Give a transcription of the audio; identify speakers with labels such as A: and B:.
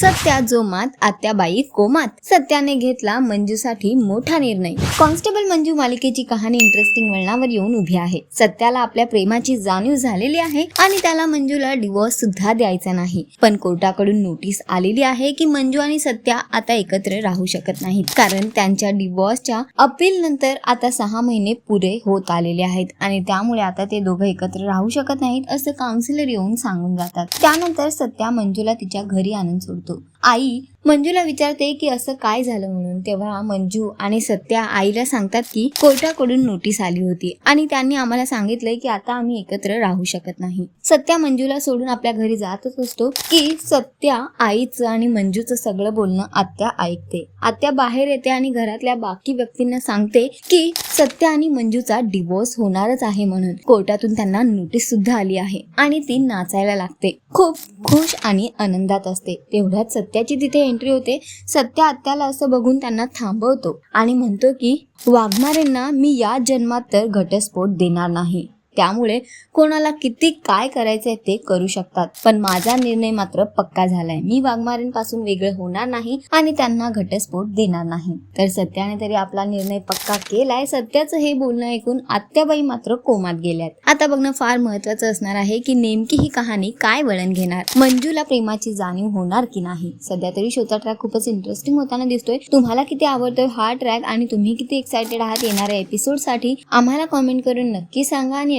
A: सत्या जोमात आत्याबाई कोमात. सत्याने घेतला मंजूसाठी मोठा निर्णय. कॉन्स्टेबल मंजू मालिकेची कहाणी इंटरेस्टिंग वळणावर येऊन उभी आहे. सत्याला आपल्या प्रेमाची जाणीव झालेली आहे आणि त्याला मंजूला डिवोर्स सुद्धा द्यायचा नाही. पण कोर्टाकडून नोटीस आलेली आहे की मंजू आणि सत्या आता एकत्र राहू शकत नाहीत. कारण त्यांच्या डिवोर्सच्या अपील नंतर आता सहा महिने पुरे होत आलेले आहेत आणि त्यामुळे आता ते दोघं एकत्र राहू शकत नाहीत असं काउन्सिलर येऊन सांगून जातात. त्यानंतर सत्या मंजूला तिच्या घरी आणून सोडतो untuk आई मंजूला विचारते की असं काय झालं म्हणून. तेव्हा मंजू आणि सत्या आईला सांगतात की कोर्टाकडून नोटीस आली होती आणि त्यांनी आम्हाला सांगितलंय की आता आम्ही एकत्र राहू शकत नाही. सत्या मंजूला सोडून आपल्या घरी जातच असतो की सत्या आईचं आणि मंजूचं सगळं बोलणं आत्या ऐकते. आत्या बाहेर येते आणि घरातल्या बाकी व्यक्तींना सांगते की सत्या आणि मंजूचा डिवोर्स होणारच आहे म्हणून कोर्टातून त्यांना नोटीस सुद्धा आली आहे आणि ती नाचायला लागते. खूप खुश आणि आनंदात असते. तेवढ्यात सत्याची तिथे एंट्री होते. सत्या आत्याला असं बघून त्यांना थांबवतो आणि म्हणतो की वाघमारेंना मी या जन्मात तर घटस्फोट देणार नाही. त्यामुळे कोणाला किती काय करायचंय ते करू शकतात. पण माझा निर्णय मात्र पक्का झालाय. मी वाघमारेंपासून वेगळे होणार नाही आणि त्यांना घटस्फोट देणार नाही. तर सत्याने तरी आपला निर्णय पक्का केलाय. सत्याचं हे बोलणं ऐकून आत्याबाई मात्र कोमात गेल्यात. आता बघणं फार महत्वाचं असणार आहे की नेमकी ही कहाणी काय वळण घेणार? मंजूला प्रेमाची जाणीव होणार की नाही? सध्या तरी शोचा ट्रॅक खूपच इंटरेस्टिंग होताना दिसतोय. तुम्हाला किती आवडतोय हा ट्रॅक आणि तुम्ही किती एक्सायटेड आहात येणाऱ्या एपिसोडसाठी आम्हाला कॉमेंट करून नक्की सांगा आणि